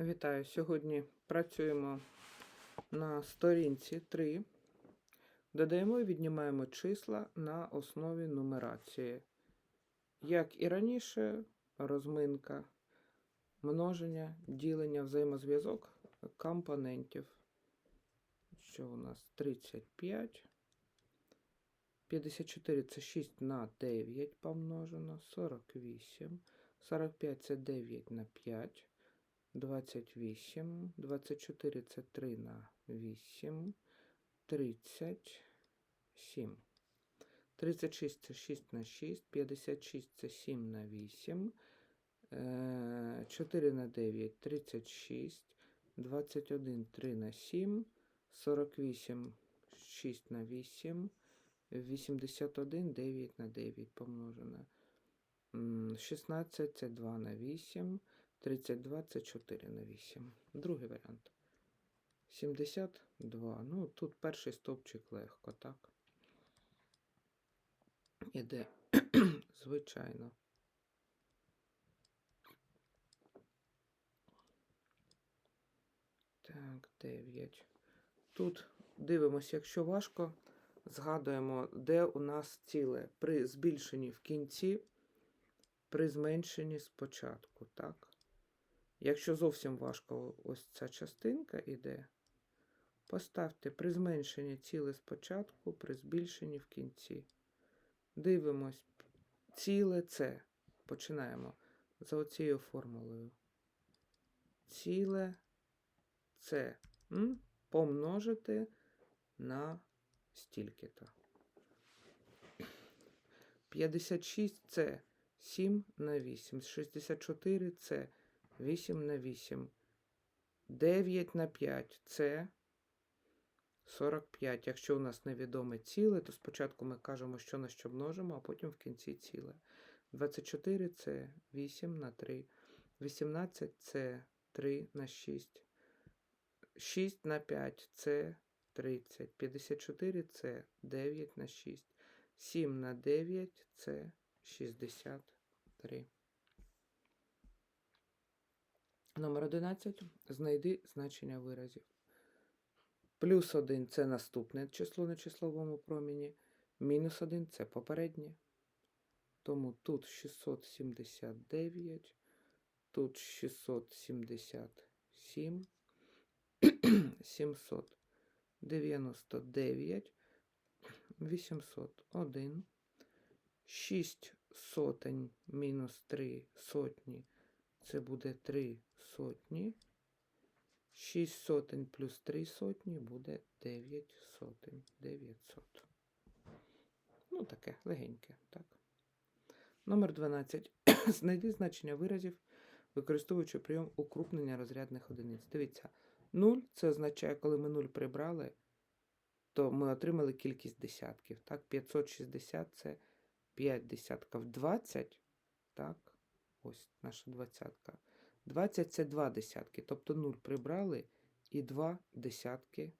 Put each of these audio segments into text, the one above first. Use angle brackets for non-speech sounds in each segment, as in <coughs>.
Вітаю! Сьогодні працюємо на сторінці 3. Додаємо і віднімаємо числа на основі нумерації. Як і раніше, розминка, множення, ділення, взаємозв'язок компонентів. Що у нас 35. 54 це 6 на 9 помножено, 48. 45 це 9 на 5. 28, 24 це 3 на 8, 37. 36 це 6 на 6, 56 це 7 на 8, е, 4 на 9, 36, 21 3 на 7, 48 6 на 8, 81 9 на 9 помножено. М, 16 це 2 на 8, 32 це 4 на 8. Другий варіант. 72. Ну, тут перший стовпчик легко, так? Іде, <clears throat> звичайно. Так, 9. Тут дивимося, якщо важко, згадуємо, де у нас ціле. При збільшенні в кінці, при зменшенні спочатку, так? Якщо зовсім важко, ось ця частинка іде, поставте при зменшенні ціле спочатку, при збільшенні в кінці. Дивимось, ціле це. Починаємо за оцією формулою. Ціле це м? помножити на стільки-то. 56 це 7 на 8. 64 це 8 на 8. 9 на 5 це 45. Якщо у нас невідоме ціле, то спочатку ми кажемо, що на що множимо, а потім в кінці ціле. 24 це 8 на 3. 18 це 3 на 6. 6 на 5 це 30. 54 це 9 на 6. 7 на 9 це 63. Номер 11. Знайди значення виразів. Плюс 1 це наступне число на числовому проміні. Мінус 1 це попереднє. Тому тут 679, тут 677, 799, 801, 6 сотень мінус 3 сотні. Це буде 3 сотні. 6 сотень плюс 3 сотні буде 9 сотень. 900. Ну, таке легеньке, так. Номер 12. <coughs> Знайди значення виразів, використовуючи прийом укрупнення розрядних одиниць. Дивіться, 0 це означає, коли ми 0 прибрали, то ми отримали кількість десятків. Так, 560 це 5 десятків. 20, так, ось наша двадцятка. 20 це 2 десятки, тобто 0 прибрали і 2 десятки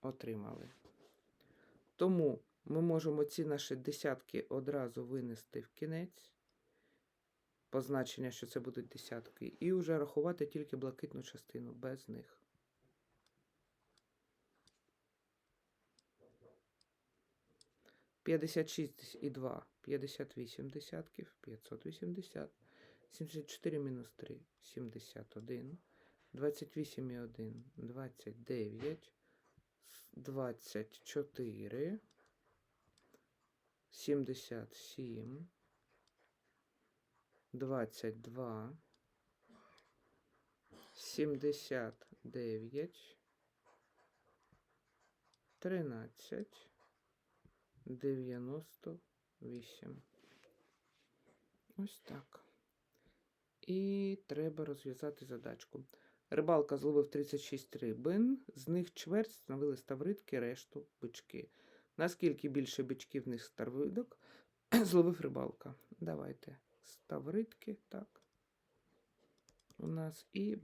отримали. Тому ми можемо ці наші десятки одразу винести в кінець, позначення, що це будуть десятки, і вже рахувати тільки блакитну частину без них. П'ятдесят шість і два, п'ятдесят вісім десятків, п'ятсот вісімдесят. 74 мінус 3 71. 28 і 1 29. 24. 77. 22. 79. 13. 98. Ось так. І треба розв'язати задачку. Рибалка зловив 36 рибин, з них чверть становили ставридки, решту бички. Наскільки більше бичків, в них ставридок <clears throat> зловив рибалка. Давайте ставридки, так. У нас і